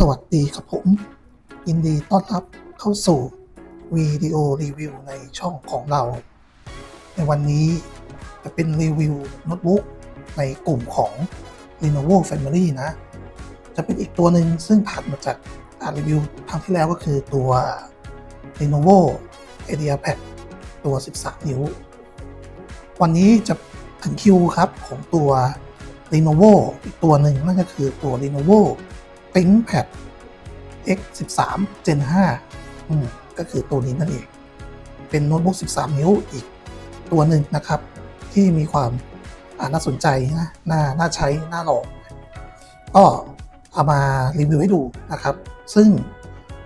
สวัสดีครับผม ยินดีต้อนรับเข้าสู่วิดีโอรีวิวในช่องของเรา ในวันนี้จะเป็นรีวิวโน้ตบุ๊กในกลุ่มของ Lenovo Family นะ จะเป็นอีกตัวหนึ่งซึ่งผ่านมาจากการรีวิวครั้งที่แล้วก็คือตัว Lenovo IdeaPad ตัว 13 นิ้ว วันนี้จะถึงคิวครับของตัว Lenovo อีกตัวหนึ่งนั่นก็คือตัว Lenovo ThinkPad X13 Gen 5อืมก็คือตัวนี้นั่นเอง เป็นโน้ตบุ๊ก 13 นิ้วอีกตัวหนึ่งนะครับ ที่มีความน่าสนใจนะน่าน่าใช้ น่าลองก็เอามารีวิวให้ดูนะครับ ซึ่ง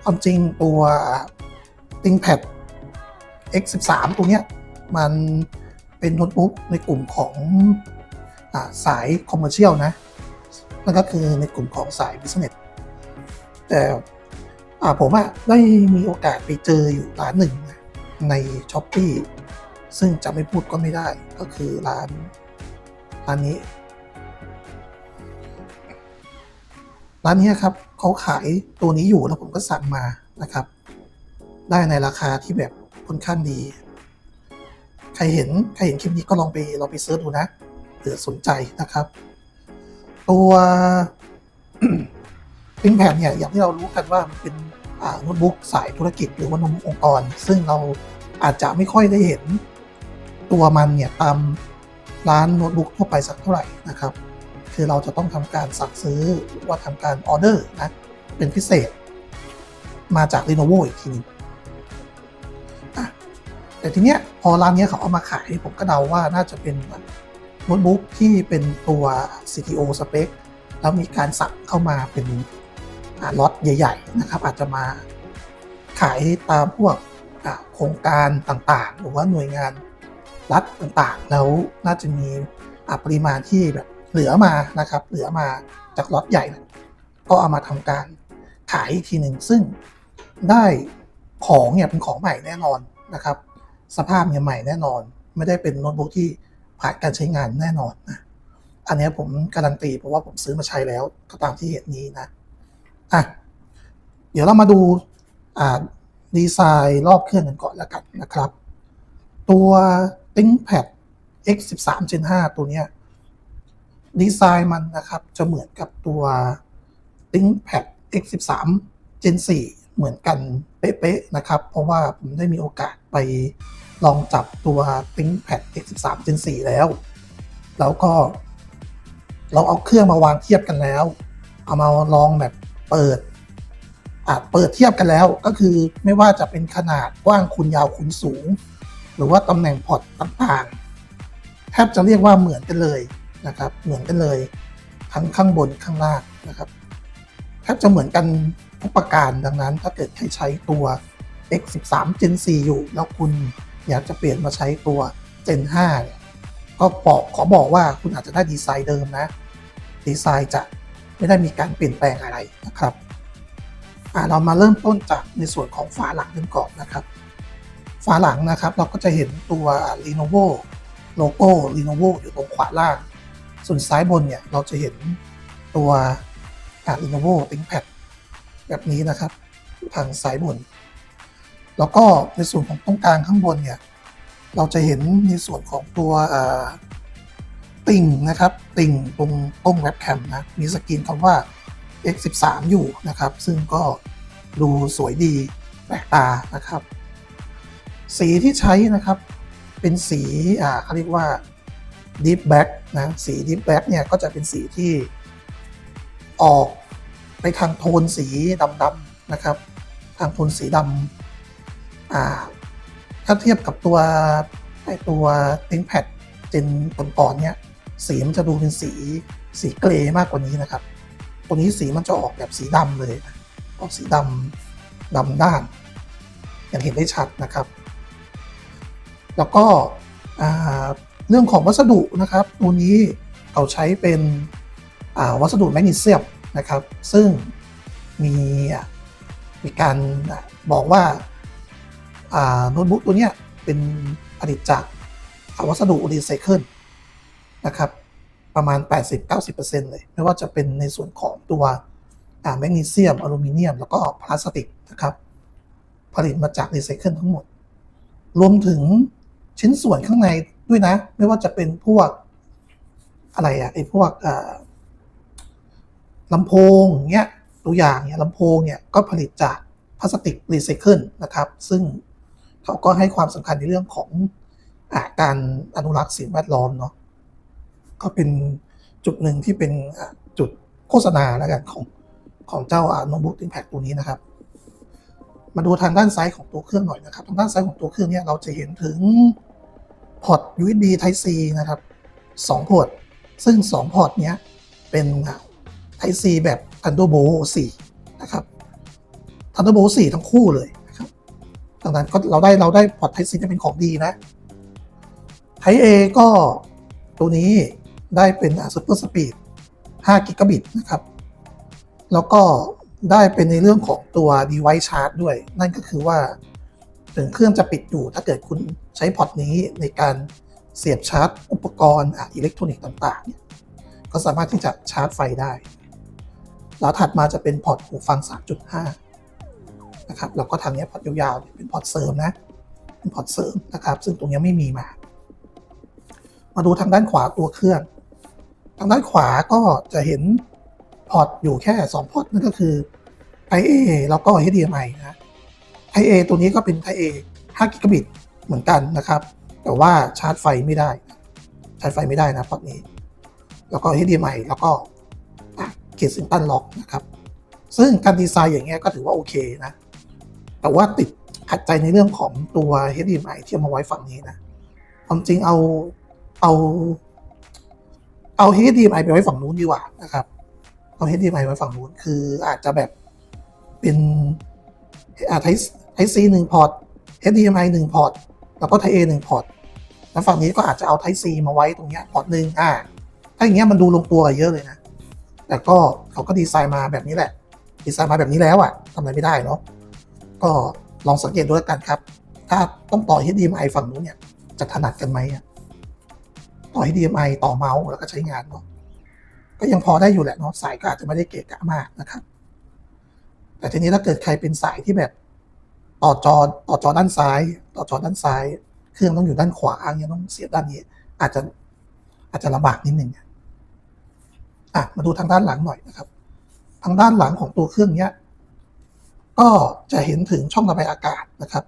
ความจริงตัว ThinkPad X13 ตัวเนี้ยมันเป็นโน้ตบุ๊กในกลุ่มของอสายคอมเมอร์เชียลนะ นั่นก็คือในกลุ่มของสาย Business แต่ผมอะได้มีโอกาสไปเจออยู่ร้านหนึ่งใน s h อ p e e ซึ่งจะไม่พูดก็ไม่ได้ก็คือร้านร้านนี้ ร้านนี้ครับเขาขายตัวนี้อยู่แล้วผมก็สั่งมานะครับ ได้ในราคาที่แบบค่อนข้างดี ใครเห็นใครเห็นคลิปนี้ก็ลองไปลองไปเซิร์ชดูนะเผื่อสนใจนะครับ ตัว พิงแผ่นเนี่ยอย่างที่เรารู้กันว่ามันเป็นโน้ตบุ๊กสายธุรกิจหรือว่าโน้ตบุ๊กองค์กร ซึ่งเราอาจจะไม่ค่อยได้เห็นตัวมันเนี่ยตามร้านโน้ตบุ๊กทั่วไปสักเท่าไหร่นะครับ คือเราจะต้องทำการสั่งซื้อหรือว่าทำการออเดอร์นะเป็นพิเศษ มาจาก Lenovo อีกทีหนึงอะแต่ทีเนี้ยพอร้านเนี้ยเขาเอามาขายผมก็เดาว่าน่าจะเป็นโน้ตบุ๊กที่เป็นตัว CTO spec แล้วมีการสั่งเข้ามาเป็น ล็อตใหญ่ๆนะครับ อาจจะมาขายตามพวกโครงการต่างๆ หรือว่าหน่วยงานรัฐต่างๆ แล้วน่าจะมีปริมาณที่แบบเหลือมานะครับ เหลือมาจากล็อตใหญ่นี่ยก็เอามาทำการขายอีกทีหนึ่งซึ่งได้ของเนี่ยเป็นของใหม่แน่นอนนะครับ สภาพเนี่ยใหม่แน่นอน ไม่ได้เป็นโน้ตบุ๊กที่ผ่านการใช้งานแน่นอนนะอันนี้ผมการันตีเพราะว่าผมซื้อมาใช้แล้วก็ตามที่เห็นนี้นะ อะเดี๋ยวเรามาดูอ่าดีไซน์รอบเครื่องกันก่อนแล้วกันนะครับ ตัว ThinkPad X13 Gen 5ตัวเนี้ยดีไซน์มันนะครับจะเหมือนกับตัว ThinkPad X13 Gen 4เหมือนกันเป๊ะๆนะครับ เพราะว่าผมได้มีโอกาสไปลองจับตัว ThinkPad X13 Gen 4แล้ว แล้วก็เราเอาเครื่องมาวางเทียบกันแล้ว เอามาลองแบบ เปิดอะเปิดเทียบกันแล้วก็คือไม่ว่าจะเป็นขนาดกว้างคูณยาวคูณสูง หรือว่าตำแหน่งพอร์ตต่างๆ แทบจะเรียกว่าเหมือนกันเลยนะครับ เหมือนกันเลยทั้งข้างบนข้างล่างนะครับ แทบจะเหมือนกันทุกประการดังนั้น ถ้าเกิดใครใช้ตัว X13 Gen 4 อยู่ แล้วคุณอยากจะเปลี่ยนมาใช้ตัว Gen 5ก็บอกขอบอกว่าคุณอาจจะได้ดีไซน์เดิมนะ ดีไซน์จะ ไม่ได้มีการเปลี่ยนแปลงอะไรนะครับเรามาเริ่มต้นจากในส่วนของฝาหลังกันก่อนนะครับ ฝาหลังนะครับเราก็จะเห็นตัว Lenovo โลโก้ Lenovo อยู่ตรงขวาล่าง ส่วนซ้ายบนเนี่ยเราจะเห็นตัวอ่า Lenovo ThinkPad แบบนี้นะครับทางซ้ายบน แล้วก็ในส่วนของตรงกลางข้างบนเนี่ยเราจะเห็นในส่วนของตัว ติ่งนะครับติ่งตรงต้งเว็บแคมนะมีสกรีนคำว่า X13 อยู่นะครับ ซึ่งก็ดูสวยดีแปลกตานะครับ สีที่ใช้นะครับเป็นสีอ่าเขาเรียกว่า Deep Black นะสี Deep Black เนี่ยก็จะเป็นสีที่ออกไปทางโทนสีดำๆนะครับ ทางโทนสีดำอ่าถ้าเทียบกับตัวไอตัว ThinkPad เจนก่อนๆเนี่ย สีมันจะดูเป็นสีสีเกรย์มากกว่านี้นะครับ ตัวนี้สีมันจะออกแบบสีดำเลยออกสีดำดำด้าน อย่างเห็นได้ชัดนะครับ แล้วก็เรื่องของวัสดุนะครับ ตัวนี้เขาใช้เป็นวัสดุแมกนีเซียมนะครับ ซึ่งมีมีการบอกว่าโน้ตบุ๊กตัวเนี้ยเป็นผลิตจากวัสดุรีไซเคิล นะครับประมาณ 80-90%เลยไม่ว่าจะเป็นในส่วนของตัวแมกนีเซียมอลูมิเนียม แล้วก็พลาสติกนะครับผลิตมาจากรีไซเคิลทั้งหมด รวมถึงชิ้นส่วนข้างในด้วยนะ ไม่ว่าจะเป็นพวกอะไรอะไอพวกลำโพงเนี้ยตัวอย่างเนี่ยลำโพงเนี่ยก็ผลิตจากพลาสติกรีไซเคิลนะครับ ซึ่งเขาก็ให้ความสำคัญในเรื่องของอการอนุรักษ์สิ่งแวดล้อมเนาะ ก็เป็นจุดหนึ่งที่เป็นจุดโฆษณาแล้วกันของของเจ้าโน้ตบุ๊กอิมแพคตัวนี้นะครับ มาดูทางด้านซ้ายของตัวเครื่องหน่อยนะครับ ทางด้านซ้ายของตัวเครื่องเนี่ยเราจะเห็นถึงพอร์ต USB Type C นะครับสองพอร์ตซึ่งสองพอร์ตเนี้ยเป็น Type C แบบ Thunderbolt 4 นะครับ Thunderbolt 4 ทั้งคู่เลยนะครับดังนั้นก็เราได้เราได้พอร์ต Type C ที่เป็นของดีนะ Type A ก็ตัวนี้ ได้เป็น Super Speed 5กิกะบิตนะครับ แล้วก็ได้เป็นในเรื่องของตัว device charge ด้วย นั่นก็คือว่า ถึงเครื่องจะปิดอยู่ ถ้าเกิดคุณใช้พอร์ตนี้ในการเสียบชาร์จ อุปกรณ์อ,อิเล็กทรอนิกส์ต่างๆเนี่ยก็สามารถที่จะชาร์จไฟได้ แล้วถัดมาจะเป็นพอร์ตหูฟัง 3.5 นะครับ แล้วก็ทางเนี้ยพอร์ตยาวๆ เป็นพอร์ตเสริมนะ เป็นพอร์ตเสริมนะครับ ซึ่งตรงนี้ไม่มีมา มาดูทางด้านขวาตัวเครื่อง ทางด้านขวาก็จะเห็นพอร์ตอยู่แค่ 2 พอร์ตนั่นก็คือ Type A แล้วก็ HDMI นะ Type A ตัวนี้ก็เป็น Type A 5กิกะบิตเหมือนกันนะครับ แต่ว่าชาร์จไฟไม่ได้ ชาร์จไฟไม่ได้นะพอร์ตนี้ แล้วก็ HDMI แล้วก็เกจซิงตันล็อกนะครับ ซึ่งการดีไซน์อย่างเงี้ยก็ถือว่าโอเคนะ แต่ว่าติดขัดใจในเรื่องของตัว HDMI ที่เอามาไว้ฝั่งนี้นะความจริงเอาเอา เอา HDMI ไปไว้ฝั่งนู้นดีกว่านะครับ เอา HDMI ไว้ฝั่งนู้นคืออาจจะแบบเป็นอา Type Type C หนึ่งพอร์ต HDMI หนึ่งพอร์ต แล้วก็ Type A หนึ่งพอร์ต แล้วฝั่งนี้ก็อาจจะเอา Type C มาไว้ตรงเนี้ยพอร์ตหนึ่งอ่า ถ้าอย่างเงี้ยมันดูลงตัวกันเยอะเลยนะ แต่ก็เขาก็ดีไซน์มาแบบนี้แหละ ดีไซน์มาแบบนี้แล้วอะทำอะไรไม่ได้เนาะ ก็ลองสังเกตดูแล้วกันครับ ถ้าต้องต่อ HDMI ฝั่งนู้นเนี่ย จะถนัดกันไหมอะ ต่อ HDMI ต่อเมาส์แล้วก็ใช้งานเนาะก็ยังพอได้อยู่แหละเนาะสายก็อาจจะไม่ได้เกะกะมากนะครับ แต่ทีนี้ถ้าเกิดใครเป็นสายที่แบบ ต่อจอต่อจอด้านซ้าย ต่อจอด้านซ้าย เครื่องต้องอยู่ด้านขวาเนี่ยต้องเสียบด้านนี้ อาจจะอาจจะลำบากนิดนึงอะมาดูทางด้านหลังหน่อยนะครับ ทางด้านหลังของตัวเครื่องเนี้ย ก็จะเห็นถึงช่องระบายอากาศนะครับ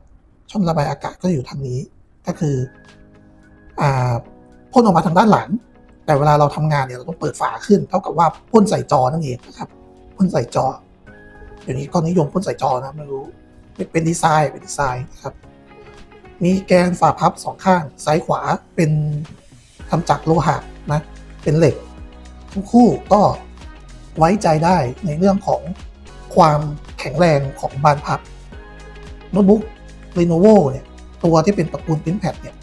ช่องระบายอากาศก็อยู่ทางนี้ก็คืออ่า พ่นออกมาทางด้านหลัง แต่เวลาเราทำงานเนี่ยเราต้องเปิดฝาขึ้น เท่ากับว่าพ่นใส่จอนั่นเองนะครับพ่นใส่จอเดี๋ยวนี้ก็นิยมพ่นใส่จอนะไม่รู้เป็นดีไซน์เป็นดีไซน์นะครับมีแกนฝาพับสองข้างซ้ายขวาเป็นทำจากโลหะนะเป็นเหล็ก ทั้งคู่ก็ไว้ใจได้ในเรื่องของความแข็งแรงของบานพับโน้ตบุ๊ก Lenovo เนี่ยตัวที่เป็นตระกูล ThinkPad เนี่ย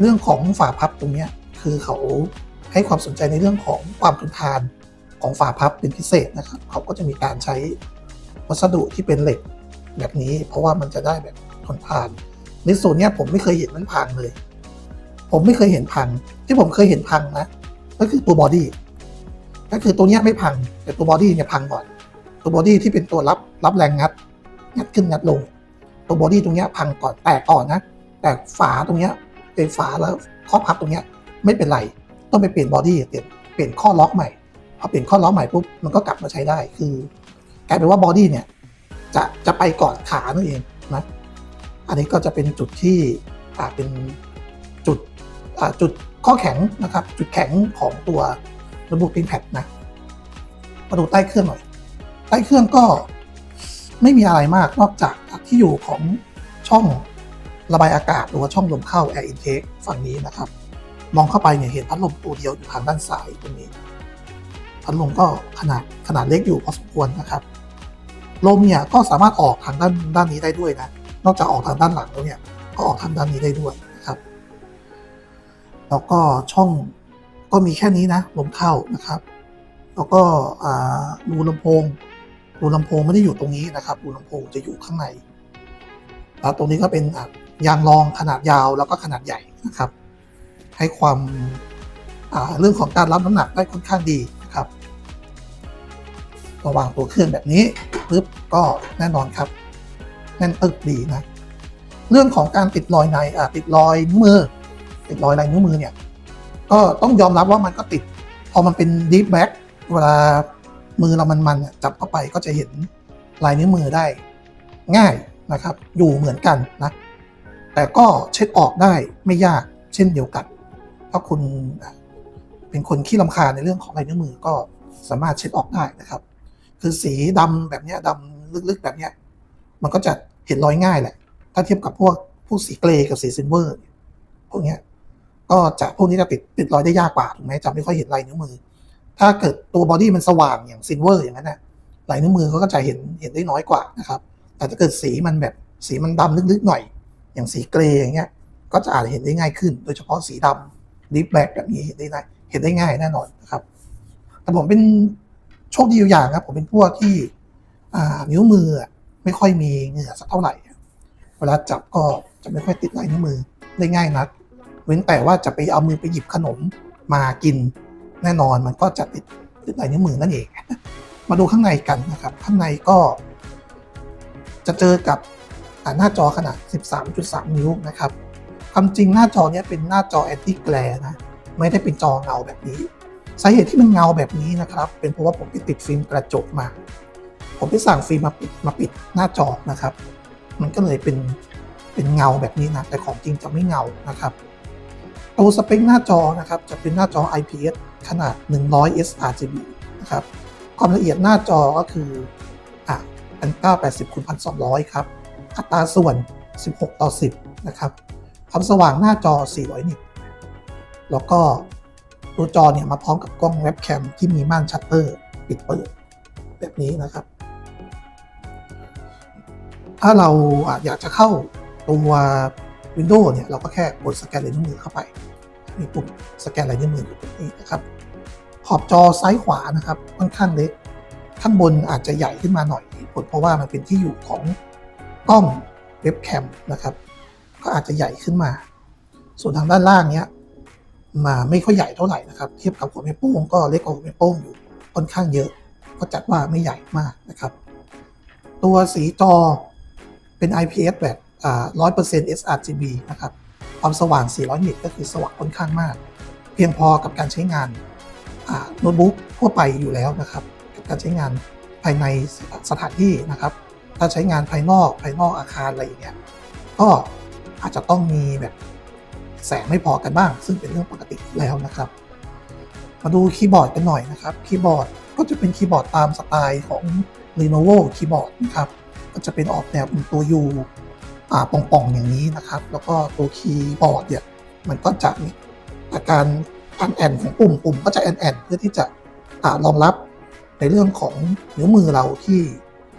เรื่องของฝาพับตรงนี้คือเขาให้ความสนใจในเรื่องของความทนทานของฝาพับเป็นพิเศษนะครับ เขาก็จะมีการใช้วัสดุที่เป็นเหล็กแบบนี้ เพราะว่ามันจะได้แบบทนทานในส่วนนี้ผมไม่เคยเห็นมันพังเลย ผมไม่เคยเห็นพัง ที่ผมเคยเห็นพังนะก็คือตัวบอดี้ก็คือตัวนี้ไม่พัง แต่ตัวบอดี้เนี่ยพังก่อน ตัวบอดี้ที่เป็นตัวรับรับแรงงัด งัดขึ้นงัดลง ตัวบอดี้ตรงนี้พังก่อนแตกก่อนนะแต่ฝาตรงนี้ เป็นฝาแล้วข้อพับตรงเนี้ยไม่เป็นไร ต้องไปเปลี่ยนบอดี้เปลี่ยนเปลี่ยนข้อล็อกใหม่พอเปลี่ยนข้อล็อกใหม่ปุ๊บมันก็กลับมาใช้ได้คือกลายเป็นว่าบอดี้เนี่ยจะจะไปก่อนขานั่นเองนะอันนี้ก็จะเป็นจุดที่อ่าเป็นจุดอ่าจุดข้อแข็งนะครับ จุดแข็งของตัวระบบพิมแพดนะมาดูใต้เครื่องหน่อย ใต้เครื่องก็ไม่มีอะไรมากนอกจากที่อยู่ของช่อง ระบายอากาศหรือว่าช่องลมเข้า air intake ฝั่งนี้นะครับ มองเข้าไปเนี่ยเห็นพัดลมตัวเดียวอยู่ทางด้านซ้ายตรงนี้ พัดลมก็ขนาดขนาดเล็กอยู่พอสมควรนะครับ ลมเนี่ยก็สามารถออกทางด้านด้านนี้ได้ด้วยนะ นอกจากออกทางด้านหลังแล้วเนี่ยก็ออกทางด้านนี้ได้ด้วยนะครับแล้วก็ช่องก็มีแค่นี้นะลมเข้านะครับ แล้วก็รูลำโพงรูลำโพงไม่ได้อยู่ตรงนี้นะครับรูลำโพงจะอยู่ข้างใน แล้วตรงนี้ก็เป็นยางรองขนาดยาวแล้วก็ขนาดใหญ่นะครับ ให้ความเรื่องของการรับน้ำหนักได้ค่อนข้างดีนะครับระวางตัวเครื่องแบบนี้ปุ๊บก็แน่นอนครับแน่นตึกดีนะ เรื่องของการติดรอยในอะติดรอยนิ้วมือ ติดรอยลายนิ้วมือเนี่ย ก็ต้องยอมรับว่ามันก็ติด พอมันเป็นดีฟแบ็กเวลามือเรามันมันๆจับเข้าไปก็จะเห็นลายนิ้วมือได้ง่าย นะครับ อยู่เหมือนกันนะ แต่ก็เช็ดออกได้ไม่ยากเช่นเดียวกัน ถ้าคุณเป็นคนขี้ลำคาในเรื่องของลายนิ้วมือก็สามารถเช็ดออกได้นะครับ คือสีดำแบบนี้ยดำลึกๆแบบนี้มันก็จะเห็นรอยง่ายแหละ ถ้าเทียบกับพวกพวกสีเกรย์กับสีซิลเวอร์พวกนี้ก็จะพวกนี้จะติดติดรอยได้ยากกว่าถูกไหมจะไม่ค่อยเห็นลายนิ้วมือ ถ้าเกิดตัวบอดี้มันสว่างอย่างซิลเวอร์อย่างนั้นนะลายนิ้วมือเขาก็จะเห็นเห็นได้น้อยกว่านะครับ แต่ถ้าเกิดสีมันแบบสีมันดำลึกๆหน่อย อย่างสีเกรย์อย่างเงี้ย ก็จะอาจเห็นได้ง่ายขึ้น โดยเฉพาะสีดำดิฟแบ็กแบบนี้เห็นได้ง่ายเห็นได้ง่ายแน่นอนนะครับ แต่ผมเป็นโชคดีอยู่อย่างครับ ผมเป็นพวกที่นิ้วมือไม่ค่อยมีเหงื่อสักเท่าไหร่ เวลาจับก็จะไม่ค่อยติดลายนิ้วมือได้ง่ายนัก เว้นแต่ว่าจะไปเอามือไปหยิบขนมมากินแน่นอนมันก็จะติดติดลายนิ้วมือนั่นเอง มาดูข้างในกันนะครับ ข้างในก็ จะเจอกับหน้าจอขนาด 13.3 นิ้วนะครับความจริงหน้าจอเนี้ยเป็นหน้าจอแอนตี้แกลนะไม่ได้เป็นจอเงาแบบนี้สาเหตุที่มันเงาแบบนี้นะครับเป็นเพราะว่าผมไปติดฟิล์มกระจกมา ผมไปสั่งฟิล์มมาปิดมาปิดหน้าจอนะครับ มันก็เลยเป็นเป็นเงาแบบนี้นะแต่ของจริงจะไม่เงานะครับตัวสเปคหน้าจอนะครับจะเป็นหน้าจอ IPS ขนาด 100 sRGB นะครับความละเอียดหน้าจอก็คือ 1980คูณ1200 ครับ อัตราส่วน 16 ต่อ 10 นะครับ ความสว่างหน้าจอ 400 นิตแล้วก็ตัวจอเนี่ยมาพร้อมกับกล้องเว็บแคมที่มีม่านชัตเตอร์ปิดเปิด แบบนี้นะครับ ถ้าเราอะอยากจะเข้าตัว Windows เนี่ย เราก็แค่กดสแกนลายนิ้วมือเข้าไป มีปุ่มสแกนลายนิ้วมืออยู่ตรงนี้นะครับ ขอบจอซ้ายขวานะครับ ค่อนข้างเล็ก ข้างบนอาจจะใหญ่ขึ้นมาหน่อย ผลเพราะว่ามันเป็นที่อยู่ของกล้องเว็บแคมนะครับ ก็อาจจะใหญ่ขึ้นมา ส่วนทางด้านล่างเนี้ยมาไม่ค่อยใหญ่เท่าไหร่นะครับ เทียบกับหัวแม่โป้งก็เล็กกว่าหัวแม่โป้งอยู่ค่อนข้างเยอะ ก็จัดว่าไม่ใหญ่มากนะครับ ตัวสีจอเป็น IPS แบบอ่า100% sRGB นะครับ ความสว่าง 400 นิตก็คือสว่างค่อนข้างมาก เพียงพอกับการใช้งานโน้ตบุ๊กทั่วไปอยู่แล้วนะครับ กับการใช้งาน ภายในสถานที่นะครับ ถ้าใช้งานภายนอกภายนอกอาคารอะไรอย่างเงี้ยก็อาจจะต้องมีแบบแสงไม่พอกันบ้าง ซึ่งเป็นเรื่องปกติแล้วนะครับ มาดูคีย์บอร์ดกันหน่อยนะครับคีย์บอร์ดก็จะเป็นคีย์บอร์ดตามสไตล์ของ Lenovo คีย์บอร์ดนะครับก็จะเป็นออกแนวเป็นตัว U อ่าป่องๆอย่างนี้นะครับ แล้วก็ตัวคีย์บอร์ดเนี่ยมันก็จะมีอาการอันแอนของปุ่มปุ่มก็จะแอนแอนเพื่อที่จะอ่ารองรับ ในเรื่องของนิ้วมือเราที่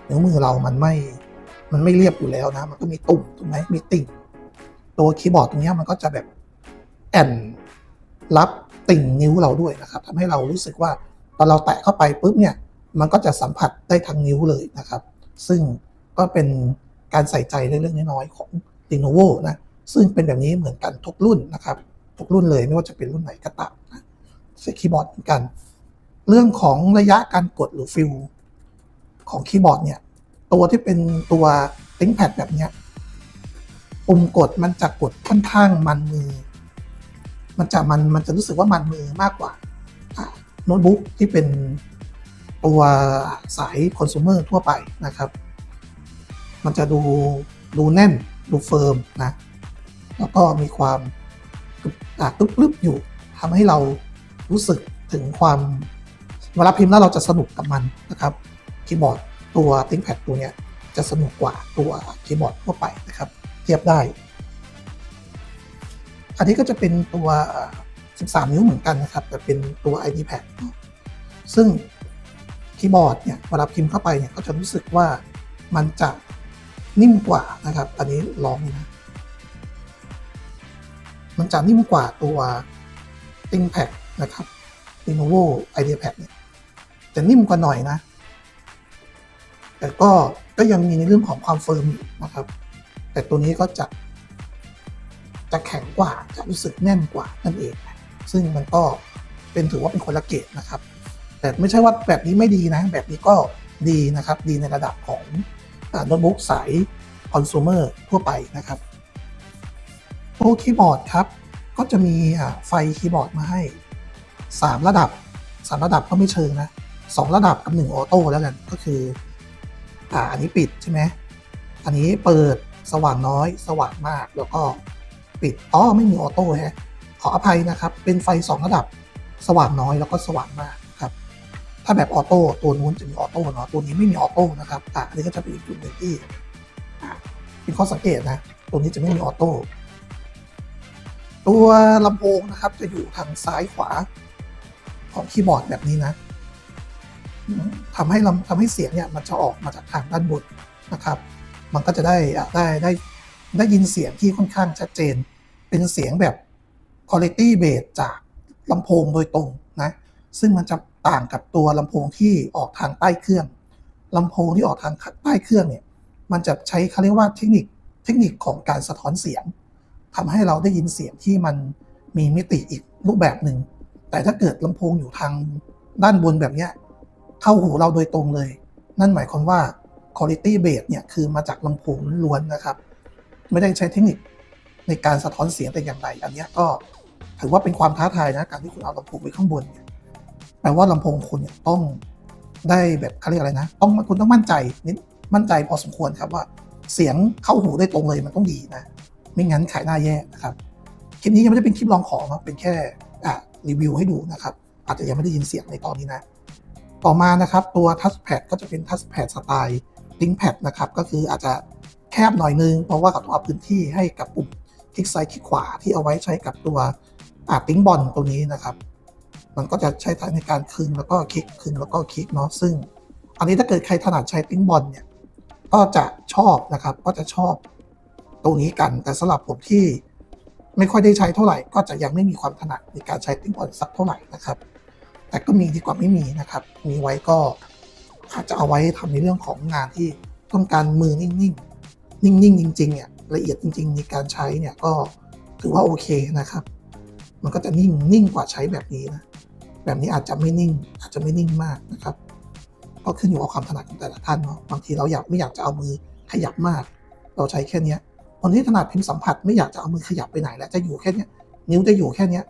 นิ้วมือเรามันไม่ มันไม่เรียบอยู่แล้วนะ มันก็มีตุ่มถูกไหมมีติ่ง ตัวคีย์บอร์ดตรงนี้มันก็จะแบบแอนรับติ่งนิ้วเราด้วยนะครับทำให้เรารู้สึกว่าตอนเราแตะเข้าไปปุ๊บเนี่ย มันก็จะสัมผัสได้ทั้งนิ้วเลยนะครับ ซึ่งก็เป็นการใส่ใจเล็กๆน้อยๆของ Lenovo นะ ซึ่งเป็นแบบนี้เหมือนกันทุกรุ่นนะครับ ทุกรุ่นเลยไม่ว่าจะเป็นรุ่นไหนก็ตามนะคีย์บอร์ดเหมือนกัน เรื่องของระยะการกดหรือฟิลของคีย์บอร์ดเนี่ย ตัวที่เป็นตัว ThinkPad แบบเนี้ยปุ่มกดมันจะกดค่อนข้างมันมือ มันจะมันมันจะรู้สึกว่ามันมือมากกว่าโน้ตบุ๊กที่เป็นตัวสายคอน sumer ทั่วไปนะครับ มันจะดูดูแน่นดูเฟิร์มนะ แล้วก็มีความอ่าตุ๊บลึบอยู่ทำให้เรารู้สึกถึงความ เวลาพิมพ์แล้วเราจะสนุกกับมันนะครับคีย์บอร์ดตัว ThinkPad ตัวเนี้ยจะสนุกกว่าตัวคีย์บอร์ดทั่วไปนะครับเทียบได้ อันนี้ก็จะเป็นตัว 13 นิ้วเหมือนกันนะครับ แต่เป็นตัว iPad ซึ่งคีย์บอร์ดเนี่ยเวลาพิมพ์เข้าไปเนี่ยก็จะรู้สึกว่ามันจะนิ่มกว่านะครับ อันนี้ลองนะ มันจะนิ่มกว่าตัว ThinkPad นะครับ Lenovo IdeaPad เนี่ย จะนิ่มกว่าหน่อยนะ แต่ก็ก็ยังมีในเรื่องของความเฟิร์มนะครับ แต่ตัวนี้ก็จะ จะแข็งกว่าจะรู้สึกแน่นกว่านั่นเอง ซึ่งมันก็เป็นถือว่าเป็นคนละเกรดนะครับ แต่ไม่ใช่ว่าแบบนี้ไม่ดีนะ แบบนี้ก็ดีนะครับ ดีในระดับของโน้ตบุ๊กสายคอน sumer ทั่วไปนะครับตัวคีย์บอร์ดครับ ก็จะมีไฟคีย์บอร์ดมาให้ 3 ระดับ 3 ระดับก็ไม่เชิงนะ 2 ระดับกับ 1 ออโต้แล้วกันก็คืออ่าอันนี้ปิดใช่ไหมอันนี้เปิดสว่างน้อย สว่างมากแล้วก็ปิดอ๋อไม่มีออโต้ฮะขออภัยนะครับ เป็นไฟ 2 ระดับสว่างน้อยแล้วก็สว่างมากครับ ถ้าแบบออโต้ตัวนู้นจะมีออโต้เนาะตัวนี้ไม่มีออโต้นะครับอะอันนี้ก็จะเป็นอีกจุดหนึ่งที่เป็นข้อสังเกตนะตัวนี้จะไม่มีออโต้ตัวลำโพงนะครับจะอยู่ทางซ้ายขวาของคีย์บอร์ดแบบนี้นะ ทำให้ลำทำให้เสียงเนี่ยมันจะออกมาจากทางด้านบนนะครับ มันก็จะได้ได้ได้ได้ยินเสียงที่ค่อนข้างชัดเจน เป็นเสียงแบบ quality base จากลำโพงโดยตรงนะซึ่งมันจะต่างกับตัวลำโพงที่ออกทางใต้เครื่องลำโพงที่ออกทางใต้เครื่องเนี่ยมันจะใช้เขาเรียกว่าเทคนิคเทคนิคของการสะท้อนเสียงทำให้เราได้ยินเสียงที่มันมีมิติอีกรูปแบบหนึ่งแต่ถ้าเกิดลำโพงอยู่ทางด้านบนแบบเนี้ย เข้าหูเราโดยตรงเลย นั่นหมายความว่า quality base เนี่ยคือมาจากลำโพงล้วนนะครับ ไม่ได้ใช้เทคนิคในการสะท้อนเสียงแต่อย่างใดอันนี้ก็ถือว่าเป็นความท้าทายนะการที่คุณเอาลำโพงไปข้างบนเนี่ยแปลว่าลำโพงคุณเนี่ยต้องได้แบบเขาเรียกอะไรนะ ต้องคุณต้องมั่นใจนิดมั่นใจพอสมควรครับว่าเสียงเข้าหูได้ตรงเลยมันต้องดีนะ ไม่งั้นขายหน้าแย่นะครับคลิปนี้ยังไม่ได้เป็นคลิปลองของนะเป็นแค่อะรีวิวให้ดูนะครับ อาจจะยังไม่ได้ยินเสียงในตอนนี้นะ ต่อมานะครับตัวทัชแพดก็จะเป็นทัชแพดสไตล์ลิงแพดนะครับก็คืออาจจะแคบหน่อยนึง เพราะว่าเขาต้องเอาพื้นที่ให้กับปุ่มคลิกซ้ายคลิกขวาที่เอาไว้ใช้กับตัวอ่าติ้งบอลตัวนี้นะครับ มันก็จะใช้ในการคึงแล้วก็คลิกคึงแล้วก็คลิกเนาะซึ่ง อันนี้ถ้าเกิดใครถนัดใช้ติ้งบอลเนี่ยก็จะชอบนะครับก็จะชอบตรงนี้กันแต่สำหรับผมที่ไม่ค่อยได้ใช้เท่าไหร่ ก็จะยังไม่มีความถนัดในการใช้ติ้งบอลสักเท่าไหร่นะครับ แต่ก็มีดีกว่าไม่มีนะครับ มีไว้ก็อาจจะเอาไว้ทำในเรื่องของงานที่ต้องการมือนิ่งๆ นิ่งๆ จริงๆเนี่ยละเอียดจริง ๆ ในการใช้เนี่ยก็ถือว่าโอเคนะครับ มันก็จะนิ่งนิ่งกว่าใช้แบบนี้นะ แบบนี้อาจจะไม่นิ่ง อาจจะไม่นิ่งมากนะครับ ก็ขึ้นอยู่กับความถนัดของแต่ละท่านเนาะ บางทีเราอยากไม่อยากจะเอามือขยับมาก เราใช้แค่นี้คนที่ถนัดพิมพ์สัมผัสไม่อยากจะเอามือขยับไปไหน แล้วจะอยู่แค่นี้นิ้วจะอยู่แค่นี้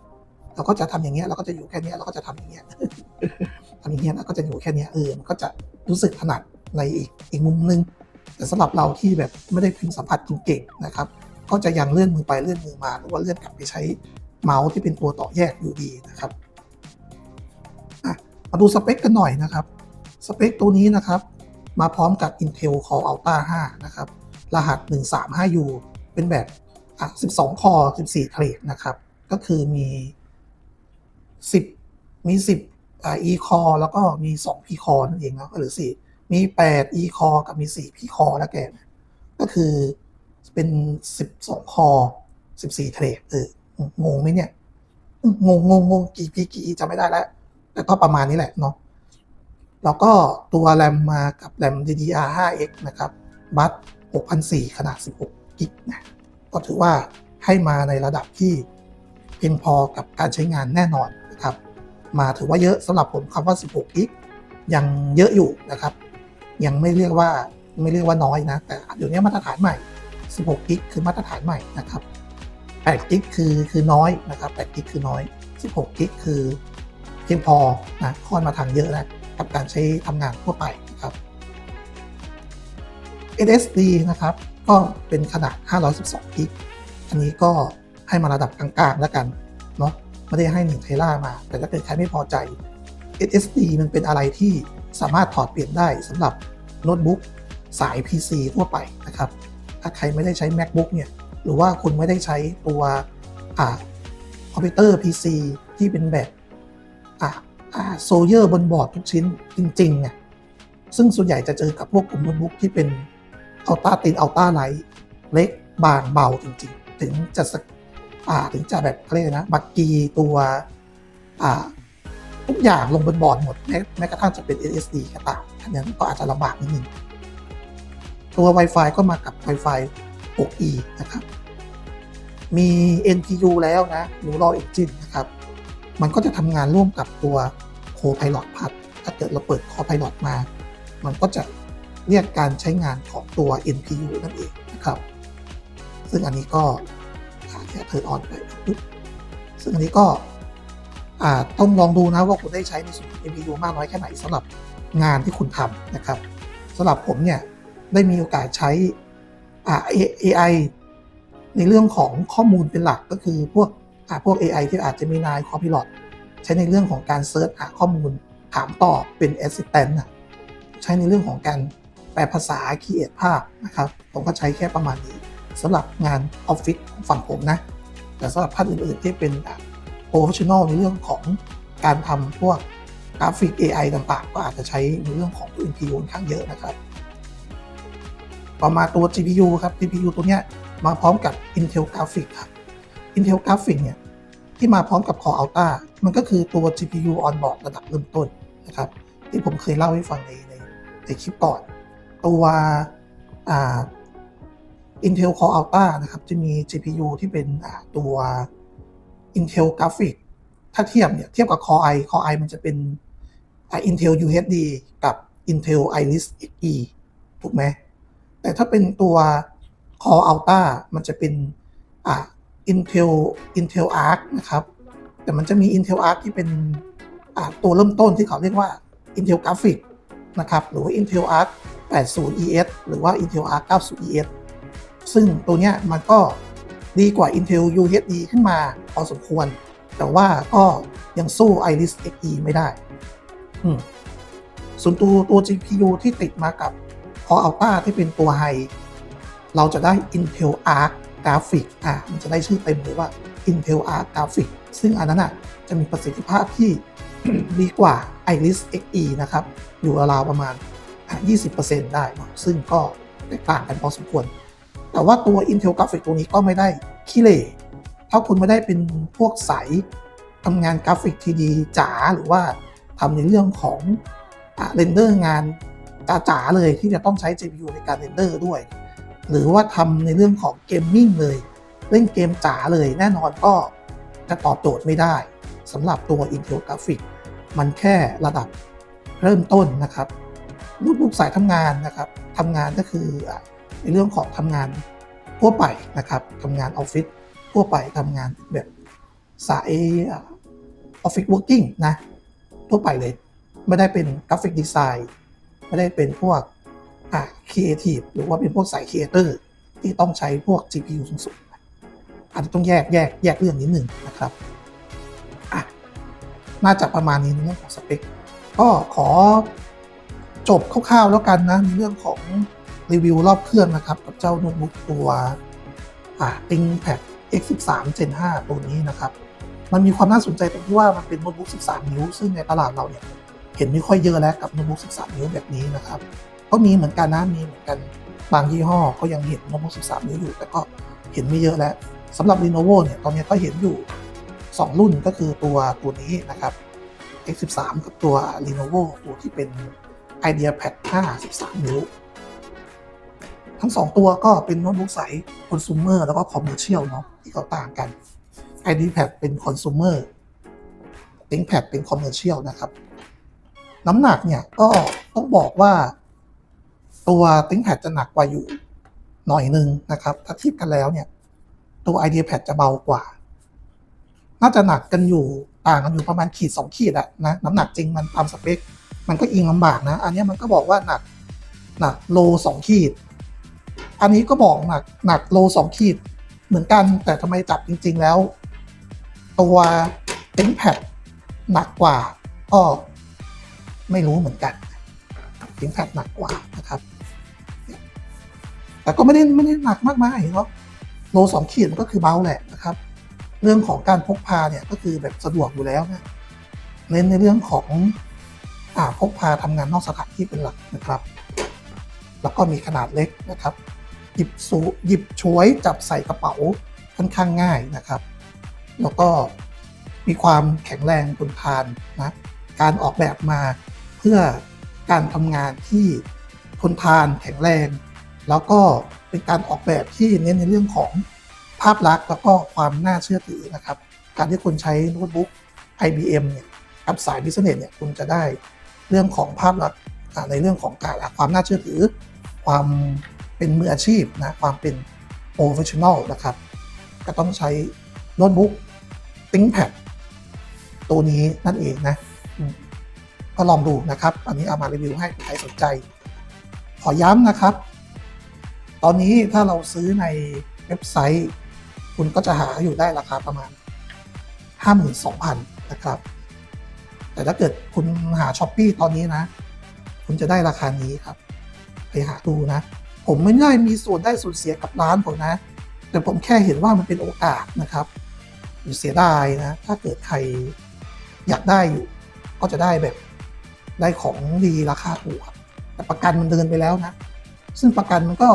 เราก็จะทำอย่างเงี้ยเราก็จะอยู่แค่เนี้ยเราก็จะทำอย่างเงี้ยทำอย่างเงี้ยแล้วก็จะอยู่แค่เนี้ยเออมันก็จะรู้สึกถนัดในอีกอีกมุมนึง แต่สำหรับเราที่แบบไม่ได้พิมพ์สัมผัสเก่งๆนะครับ ก็จะยังเลื่อนมือไปเลื่อนมือมาหรือว่าเลื่อนกลับไปใช้เมาส์ที่เป็นตัวต่อแยกอยู่ดีนะครับมาดูสเปคกันหน่อยนะครับ สเปคตัวนี้นะครับ มาพร้อมกับ Intel Core Ultra 5 นะครับ รหัส 135U เป็นแบบอะ12 คอ 14 เทรดนะครับ ก็คือมี 10 มี 10อ่า E core แล้วก็มี 2 P core นั่นเองนะหรือ 4 มี 8 E core กับมี 4 P core แล้วแกก็คือเป็น 12คอ14 เทรดเอองงไหมเนี่ยงงงงงกี่ปีกี่จำไม่ได้แล้ว แต่ก็ประมาณนี้แหละเนาะแล้วก็ตัวแรมมากับแรม DDR5X นะครับ บัต6,004ขนาด 16 กิกนะก็ถือว่าให้มาในระดับที่เพียงพอกับการใช้งานแน่นอน นะครับ มาถือว่าเยอะสำหรับผมคำว่า 16กิกยังเยอะอยู่นะครับ ยังไม่เรียกว่าไม่เรียกว่าน้อยนะ แต่เดี๋ยวนี้มาตรฐานใหม่ 16กิกคือมาตรฐานใหม่นะครับ8กิกคือคือน้อยนะครับ8กิกคือน้อย 16กิกคือเพียงพอนะค่อนมาทางเยอะแล้วกับการใช้ทำงานทั่วไปนะครับ SSD นะครับ ก็เป็นขนาด 512กิกอันนี้ก็ให้มาระดับกลางๆแล้วกันเนาะ ไม่ได้ให้1เทรามา แต่ถ้าเกิดใครไม่พอใจ SSD มันเป็นอะไรที่สามารถถอดเปลี่ยนได้สำหรับโน้ตบุ๊กสาย PC ทั่วไปนะครับ ถ้าใครไม่ได้ใช้ MacBook เนี่ย หรือว่าคุณไม่ได้ใช้ตัวอคอมพิวเตอร์ PC ที่เป็นแบบโซเยอร์บนบอร์ดทุกชิ้นจริงๆเนี่ยซึ่งส่วนใหญ่จะเจอกับพวกกลุ่มโน้ตบุ๊กที่เป็นอัลต้าตินอัลต้าไลท์เล็กบางเบาจริงๆ ถึงจะาถึงจะแบบเขาเรียกนะบักกีตัวอ่าทุกอย่างลงบนบอร์ดหมดแม้แม้กระทั่งจะเป็น SSD ก็ตามอันนั้นก็อาจจะลำบากนิดนึงตัว Wi-Fi ก็มากับ Wi-Fi 6E นะครับ มี NPU แล้วนะ Neural Engine นะครับ มันก็จะทำงานร่วมกับตัว Copilot Plus ถ้าเกิดเราเปิด Copilot มา มันก็จะเรียกการใช้งานของตัว NPU นั่นเองนะครับ ซึ่งอันนี้ก็ ค่เทิร์นออนไปปุ๊บซึ่งอันนี้ก็ต้องลองดูนะว่าคุณได้ใช้ในส่วนของ NPU มากน้อยแค่ไหนสำหรับงานที่คุณทำนะครับสำหรับผมเนี่ยได้มีโอกาสใช้ AI ในเรื่องของข้อมูลเป็นหลักก็คือพวกพวก AI ที่อาจจะมีนายคอพิลอตใช้ในเรื่องของการเซิร์ชหาข้อมูลถามตอบเป็น Assistant นะใช้ในเรื่องของการแปลภาษา create ภาพนะครับ ผมก็ใช้แค่ประมาณนี้ สำหรับงานออฟฟิศฝั่งผมนะ แต่สำหรับท่านอื่นๆที่เป็นโปรเฟชชั่นอลในเรื่องของการทำพวกกราฟิก AI ต่างๆ ก็อาจจะใช้ในเรื่องของตัว NPU ค่อนข้างเยอะนะครับ ต่อมาตัว GPU ครับ GPU ตัวเนี้ยมาพร้อมกับ Intel Graphics ครับ Intel Graphics เนี่ยที่มาพร้อมกับ Core Ultra มันก็คือตัว GPU on board ระดับเริ่มต้นนะครับ ที่ผมเคยเล่าให้ฟังในในในคลิปก่อน ตัวอ่า Intel Core Ultra นะครับ จะมี GPU ที่เป็นตัว Intel Graphics ถ้าเทียบเนี่ยเทียบกับ Core i Core i มันจะเป็น Intel UHD กับ Intel Iris Xe ถูกไหม แต่ถ้าเป็นตัว Core Ultra มันจะเป็นอ่า Intel Intel Arc นะครับ แต่มันจะมี Intel Arc ที่เป็นอ่าตัวเริ่มต้นที่เขาเรียกว่า Intel Graphics นะครับ หรือว่า Intel Arc 80 ES หรือว่า Intel Arc 90 ES ซึ่งตัวเนี้ยมันก็ดีกว่า Intel UHD ขึ้นมาพอสมควร แต่ว่าก็ยังสู้ Iris Xe ไม่ได้ ส่วนตัวตัว GPU ที่ติดมากับ Core Ultra ที่เป็นตัวไฮเราจะได้ Intel Arc Graphic อะมันจะได้ชื่อเต็มเลยว่า Intel Arc Graphic ซึ่งอันนั้นอะจะมีประสิทธิภาพที่ดีกว่า Iris Xe นะครับ อยู่ราวๆประมาณ 20%ได้ ซึ่งก็แตกต่างกันพอสมควร แต่ว่าตัว Intel Graphic ตัวนี้ก็ไม่ได้ขี้เหร่ถ้าคุณไม่ได้เป็นพวกสายทำงานกราฟิกที่ดีจ๋าหรือว่าทำในเรื่องของเรนเดอร์งานจ๋าๆเลยที่จะต้องใช้ GPU ในการเรนเดอร์ด้วย หรือว่าทำในเรื่องของเกมมิ่งเลย เล่นเกมจ๋าเลยแน่นอนก็จะตอบโจทย์ไม่ได้สำหรับตัว Intel Graphic มันแค่ระดับเริ่มต้นนะครับโน้ตบุ๊กสายทำงานนะครับทำงานก็คือ ในเรื่องของทำงานทั่วไปนะครับทำงานออฟฟิศทั่วไปทำงานแบบสายออฟฟิศเวิร์กิ่งนะทั่วไปเลย ไม่ได้เป็นกราฟิกดีไซน์ไม่ได้เป็นพวกอะครีเอทีฟหรือว่าเป็นพวกสายครีเอเตอร์ที่ต้องใช้พวก GPU สูงๆอาจจะต้องแยกแยกแยกเรื่องนิดหนึ่งนะครับอะน่าจะประมาณนี้ในเรื่องของสเปคก็ขอจบคร่าวๆแล้วกันนะในเรื่องของ รีวิวรอบเครื่องนะครับ กับเจ้าโน้ตบุ๊กตัวอ่า ThinkPad X13 Gen 5 ตัวนี้นะครับ มันมีความน่าสนใจตรงที่ว่ามันเป็นโน้ตบุ๊ก 13 นิ้ว ซึ่งในตลาดเราเนี่ยเห็นไม่ค่อยเยอะแล้วกับโน้ตบุ๊ก 13 นิ้วแบบนี้นะครับ ก็มีเหมือนกันนะมีเหมือนกันบางยี่ห้อก็ยังเห็นโน้ตบุ๊ก 13 นิ้วอยู่ แต่ก็เห็นไม่เยอะแล้วสำหรับ Lenovo เนี่ยตอนนี้ก็เห็นอยู่ 2 รุ่นก็คือตัวตัวนี้นะครับ X13 กับตัว Lenovo ตัวที่เป็น IdeaPad 5 13 นิ้ว ทั้ง 2 ตัวก็เป็นโน้ตบุ๊กสายคอน sumer แล้วก็คอมเมอร์เชียลเนาะที่เขาต่างกัน iPad เป็นคอน sumer ThinkPad เป็นคอมเมอร์เชียลนะครับ น้ำหนักเนี่ยก็ต้องบอกว่าตัว ThinkPad จะหนักกว่าอยู่หน่อยนึงนะครับ ถ้าเทียบกันแล้วเนี่ย ตัว IdeaPad จะเบากว่า น่าจะหนักกันอยู่ต่างกันอยู่ประมาณขีดสองขีดอะนะน้ำหนักจริงมันตามสเปค มันก็อิงลำบากนะ อันนี้มันก็บอกว่าหนักหนักโลสองขีด อันนี้ก็บอกหนักหนักโลสองขีดเหมือนกัน แต่ทำไมจับจริง ๆ แล้ว ตัว ThinkPad หนักกว่าก็ไม่รู้เหมือนกัน ThinkPad หนักกว่านะครับ แต่ก็ไม่ได้ไม่ได้หนักมากมายเนาะโลสองขีดมันก็คือเบาแหละนะครับ เรื่องของการพกพาเนี่ยก็คือแบบสะดวกอยู่แล้วนะเน้นในเรื่องของอ่าพกพาทำงานนอกสถานที่เป็นหลักนะครับ แล้วก็มีขนาดเล็กนะครับ หยิบสูหยิบช่วยจับใส่กระเป๋าค่อนข้างง่ายนะครับ แล้วก็มีความแข็งแรงทนทานนะการออกแบบมาเพื่อการทำงานที่ทนทานแข็งแรง แล้วก็เป็นการออกแบบที่เน้นในเรื่องของภาพลักษณ์แล้วก็ความน่าเชื่อถือนะครับ การที่คุณใช้โน้ตบุ๊ก IBM เนี่ยกับสายบิสเนสเนี่ยคุณจะได้เรื่องของภาพลักษณ์ในเรื่องของการความน่าเชื่อถือ ความ เป็นมืออาชีพนะความเป็น professional นะครับ ก็ต้องใช้โน้ตบุ๊ก ThinkPad ตัวนี้นั่นเองนะก็ลองดูนะครับ อันนี้เอามารีวิวให้ใครสนใจ ขอย้ำนะครับ ตอนนี้ถ้าเราซื้อในเว็บไซต์ คุณก็จะหาอยู่ได้ราคาประมาณ 52,000 นะครับ แต่ถ้าเกิดคุณหาช้อปปีตอนนี้นะ คุณจะได้ราคานี้ครับ ไปหาดูนะ ผมไม่ได้มีส่วนได้ส่วนเสียกับร้านผมนะ แต่ผมแค่เห็นว่ามันเป็นโอกาสนะครับเสียดายนะ ถ้าเกิดใครอยากได้อยู่ ก็จะได้แบบได้ของดีราคาถูกครับแต่ประกันมันเดินไปแล้วนะ ซึ่งประกันมันก็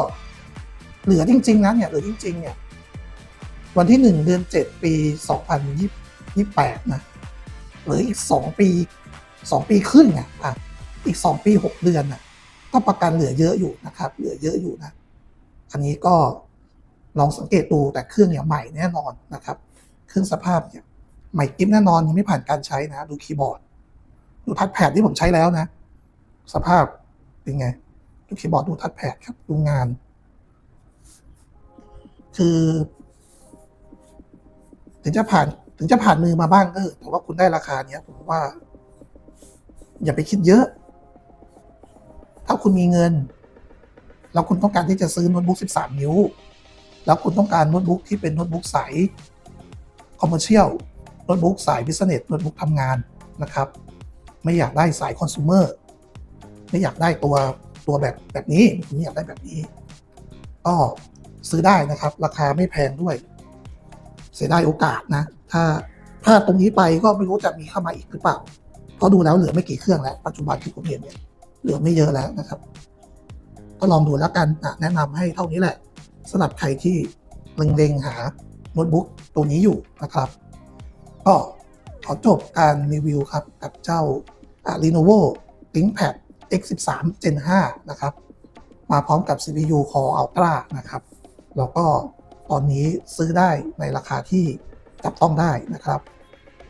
เหลือจริง ๆ นะเนี่ยเหลือจริง ๆ เนี่ย วันที่หนึ่งเดือนเจ็ดปีสองพันยี่แปดนะเหลืออีกสองปีสองปีครึ่งอะอะอีกสองปีหกเดือนอะ ก็ประกันเหลือเยอะอยู่นะครับ เหลือเยอะอยู่นะ อันนี้ก็ลองสังเกตดูแต่เครื่องเนี่ยใหม่แน่นอนนะครับ เครื่องสภาพเนี่ยใหม่กิ๊บแน่นอนยังไม่ผ่านการใช้นะ ดูคีย์บอร์ด ดูทัชแพดที่ผมใช้แล้วนะ สภาพเป็นไง ดูคีย์บอร์ดดูทัชแพดครับ ดูงาน คือ ถึงจะผ่านถึงจะผ่านมือมาบ้างก็เถอแต่ว่าคุณได้ราคาเนี้ยผมว่า อย่าไปคิดเยอะ ถ้าคุณมีเงิน แล้วคุณต้องการที่จะซื้อโน้ตบุ๊ก 13 นิ้ว แล้วคุณต้องการโน้ตบุ๊กที่เป็นโน้ตบุ๊กสายคอมเมอร์เชียลโน้ตบุ๊กสายบิสเนสโน้ตบุ๊กทำงานนะครับ ไม่อยากได้สายคอน sumer ไม่อยากได้ตัวตัวแบบแบบนี้ผมอยากได้แบบนี้ก็ซื้อได้นะครับ ราคาไม่แพงด้วย เสียดายโอกาสนะ ถ้าถ้าตรงนี้ไปก็ไม่รู้จะมีเข้ามาอีกหรือเปล่าก็ดูแล้วเหลือไม่กี่เครื่องแล้ว ปัจจุบันที่ผมเห็นเนี่ย เหลือไม่เยอะแล้วนะครับ ก็ลองดูแล้วกันะแนะนำให้เท่านี้แหละสำหรับใครที่เล็งๆหาโน้ตบุ๊กตัวนี้อยู่นะครับ ก็ขอจบการรีวิวครับกับเจ้า Lenovo ThinkPad X13 Gen 5 นะครับ มาพร้อมกับ CPU Core Ultra นะครับแล้วก็ตอนนี้ซื้อได้ในราคาที่จับต้องได้นะครับ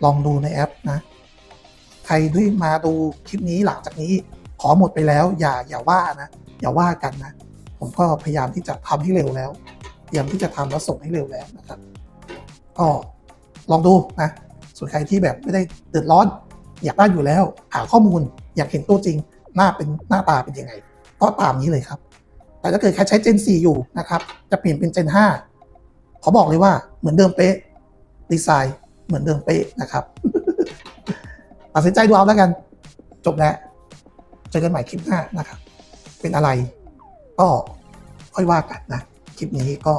ลองดูในแอปนะ ใครที่มาดูคลิปนี้หลังจากนี้ ขอหมดไปแล้ว อย่าอย่าว่านะ อย่าว่ากันนะ ผมก็พยายามที่จะทำให้เร็วแล้วพยายมที่จะทำแล้วส่งให้เร็วแล้วนะครับก็ลองดูนะ ส่วนใครที่แบบไม่ได้เดือดร้อน อยากได้อยู่แล้ว หาข้อมูลอยากเห็นตัวจริง หน้าเป็นหน้าตาเป็นยังไง ก็ตามนี้เลยครับ แต่ถ้าเกิดใครใช้ Gen 4 อยู่นะครับ จะเปลี่ยนเป็น Gen 5ขอบอกเลยว่าเหมือนเดิมเป๊ะดีไซน์เหมือนเดิมเป๊ะนะครับตัดสินใจดูเอาแล้วกัน จบแล้ว เจอกันใหม่คลิปหน้านะครับ เป็นอะไรก็ค่อยว่ากันนะ คลิปนี้ก็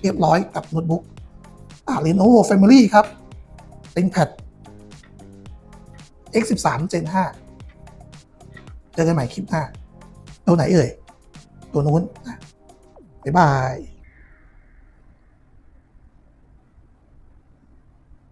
เรียบร้อยกับโน้ตบุ๊กอ่า Lenovo Family ครับ ThinkPad X13 Gen 5 เจอกันใหม่คลิปหน้า ตัวไหนเอ่ย ตัวนู้นนะบ๊ายบาย